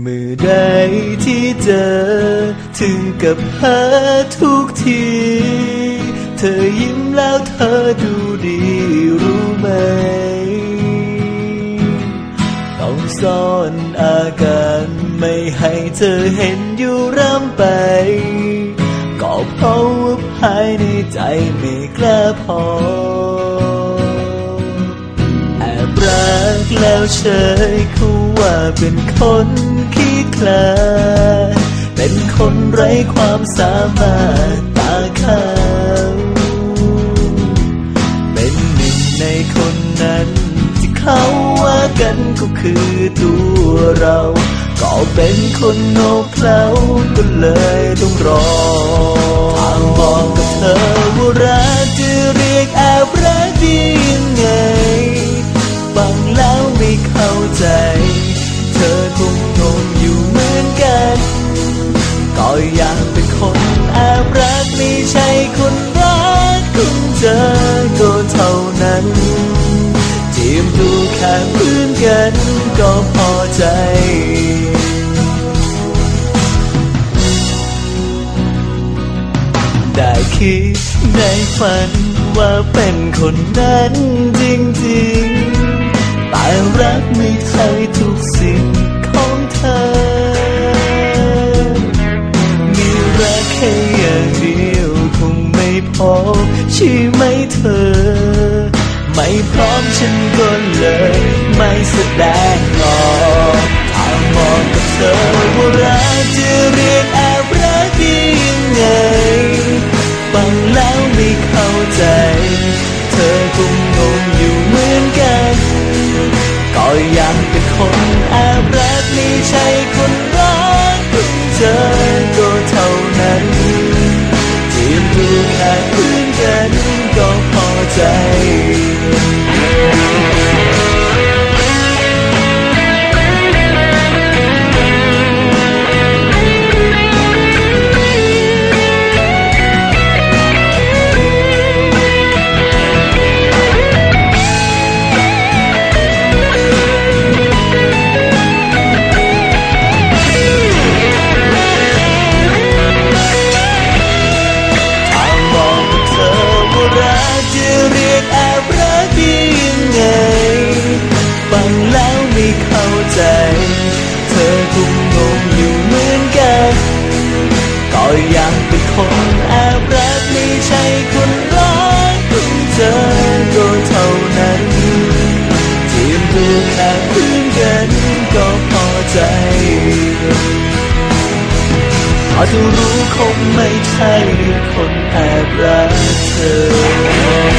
เมื่อใดที่เจอ ถึงกับเพ้อทุกที เธอยิ้มแล้วเธอดูดีรู้ไหม ต้องซ่อนอาการไม่ให้เธอเห็นอยู่ร่ำไปก็เพราะว่าภายในใจไม่กล้าพอแอบรักแล้วเฉยเขา ว่าเป็นคนขี้คลา เป็นคนไร้ความสามารถตาขาวเป็นหนึ่งในคนนั้น ที่เขาว่ากันก็คือตัวเรา ก็เป็นคนโง่เขลาก็เลยต้องรอทางบอกกับเธอว่ารัก อยากเป็นคนแอบรักไม่ใช่คนรักของเธอก็เท่านั้นจีมดูแค่พื่อนกันก็พอใจได้คิดในฝันว่าเป็นคนนั้นจริงๆแต่รักไม่เคยทุกสิ่งของเธอ ค่อย่างเดียวคงไม่พอใช่ไหมเธอ ไม่พร้อมฉันก็เลย ไม่แสดงออกถ้ามองกับเธอว่ารักจะเรียกแอบรักได้ยังไงฟังแล้วไม่เข้าใจ เธอคงงงอยู่เหมือนกันก็ย ก็ยังเป็นคนแอบรักไม่ใช่คนรักเพิ่งเจอก็เท่านั้นที่รู้แค่เพื่อนกันก็พอใจพอจะรู้คงไม่ใช่คนแอบรักเธอ